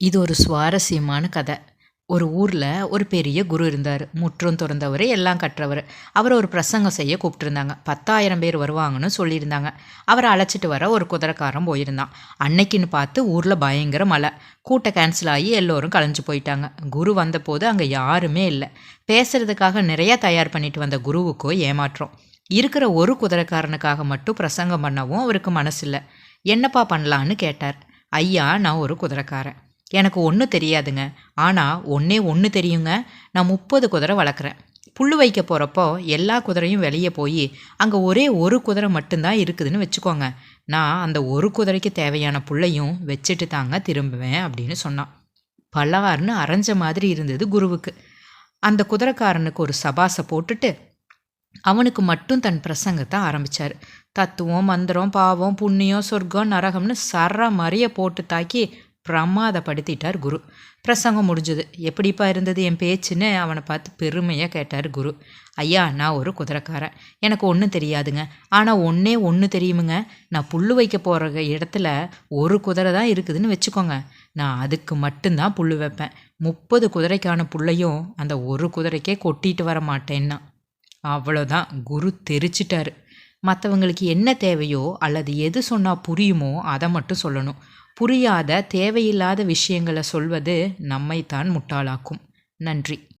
இது ஒரு சுவாரஸ்யமான கதை. ஒரு ஊரில் ஒரு பெரிய குரு இருந்தார். முற்றும் திறந்தவர் எல்லாம் கற்றவர். அவரை ஒரு பிரசங்கம் செய்ய கூப்பிட்டுருந்தாங்க. பத்தாயிரம் பேர் வருவாங்கன்னு சொல்லியிருந்தாங்க. அவரை அழைச்சிட்டு வர ஒரு குதிரைக்காரன் போயிருந்தான். அன்னைக்குன்னு பார்த்து ஊரில் பயங்கர மழை. கூட்டம் கேன்சல் ஆகி எல்லோரும் கலைஞ்சு போயிட்டாங்க. குரு வந்தபோது அங்கே யாருமே இல்லை. பேசுறதுக்காக நிறையா தயார் பண்ணிட்டு வந்த குருவுக்கோ ஏமாற்றம். இருக்கிற ஒரு குதிரைக்காரனுக்காக மட்டும் பிரசங்கம் பண்ணவும் அவருக்கு மனசில்லை. என்னப்பா பண்ணலான்னு கேட்டார். ஐயா நான் ஒரு குதிரைக்காரன். எனக்கு ஒன்றும் தெரியாதுங்க. ஆனால் ஒன்றே ஒன்று தெரியுங்க. நான் முப்பது குதிரை வளர்க்குறேன். புல் வைக்க போகிறப்போ எல்லா குதிரையும் வெளியே போய் அங்கே ஒரே ஒரு குதிரை மட்டும்தான் இருக்குதுன்னு வச்சுக்கோங்க. நான் அந்த ஒரு குதிரைக்கு தேவையான புள்ளையும் வச்சுட்டு தாங்க திரும்புவேன் அப்படின்னு சொன்னான். பலவார்னு அரைஞ்ச மாதிரி இருந்தது குருவுக்கு. அந்த குதிரைக்காரனுக்கு ஒரு சபாசை போட்டுட்டு அவனுக்கு மட்டும் தன் பிரசங்கத்தை ஆரம்பித்தார் தத்துவம் மந்திரம் பாவம் புண்ணியம் சொர்க்கம் நரகம்னு சர மறைய போட்டு தாக்கி பிரமாதப்படுத்திட்டார் குரு. பிரசங்கம் முடிஞ்சது. எப்படிப்பா இருந்தது என் பேச்சுன்னு அவனை பார்த்து பெருமையாக கேட்டார் குரு. ஐயா நான் ஒரு குதிரைக்காரன். எனக்கு ஒன்றும் தெரியாதுங்க. ஆனால் ஒன்றே ஒன்று தெரியுமுங்க. நான் புல் வைக்க போகிற இடத்துல ஒரு குதிரை தான் இருக்குதுன்னு வச்சுக்கோங்க. நான் அதுக்கு மட்டும்தான் புல் வைப்பேன். முப்பது குதிரைக்கான புல்லையும் அந்த ஒரு குதிரைக்கே கொட்டிட்டு வர மாட்டேன்னா. அவ்வளோதான் குரு தெரிச்சிட்டாரு. மற்றவங்களுக்கு என்ன தேவையோ அல்லது எது சொன்னால் புரியுமோ அதை மட்டும் சொல்லணும். புரியாத தேவையில்லாத விஷயங்களை சொல்வது நம்மைத்தான் முட்டாளாக்கும். நன்றி.